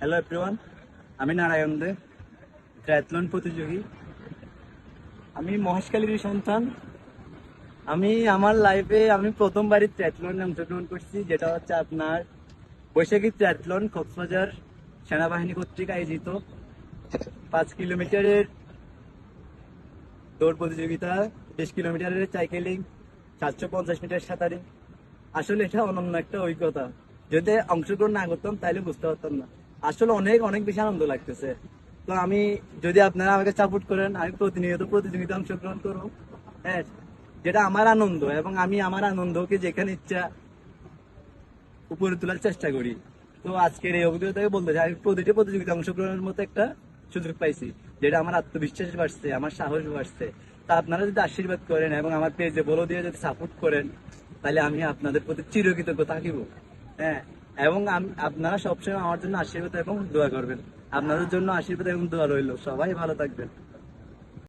Hello everyone আমি নারায়ণ দে triathlon প্রতিযোগী। আমি মহেশকালীর সন্তান। আমি আমার লাইফে আমি প্রথমবারই ট্রায়াথলনে অংশগ্রহণ করছি, যেটা হচ্ছে আপনার বৈশাখী ট্রায়াথলন কক্সবাজার সেনাবাহিনী কর্তৃক আয়োজিত পাঁচ কিলোমিটারের দৌড় প্রতিযোগিতা, বিশ কিলোমিটারের সাইকেলিং সাতশো পঞ্চাশ মিটার সাঁতারিং। আসলে এটা অনন্য একটা অভিজ্ঞতা। যদি অংশগ্রহণ না করতাম, তাহলে বুঝতে পারতাম না। আসলে অনেক অনেক বেশি আনন্দ লাগতেছে। তো আমি যদি আপনারা আমাকে সাপোর্ট করেন, আমি প্রতিনিয়ত প্রতিযোগিতা অংশগ্রহণ করব। হ্যাঁ যেটা আমার আনন্দ এবং আমি আমার আনন্দকে যেখানে ইচ্ছা উপরে তোলার চেষ্টা করি। তো আজকের এই অভিজ্ঞতা থেকে বলতে চাই, আমি প্রতিটি প্রতিযোগিতা অংশগ্রহণের মতো একটা সুযোগ পাইছি, যেটা আমার আত্মবিশ্বাস বাড়ছে, আমার সাহস বাড়ছে। তা আপনারা যদি আশীর্বাদ করেন এবং আমার পেজে বলো দিয়ে যদি সাপোর্ট করেন, তাহলে আমি আপনাদের প্রতি চিরকৃতজ্ঞ থাকিব। হ্যাঁ এবং আপনারা সবসময় আমার জন্য আশীর্বাদ এবং দোয়া করবেন। আপনাদের জন্য আশীর্বাদ এবং দোয়া রইল। সবাই ভালো থাকবেন।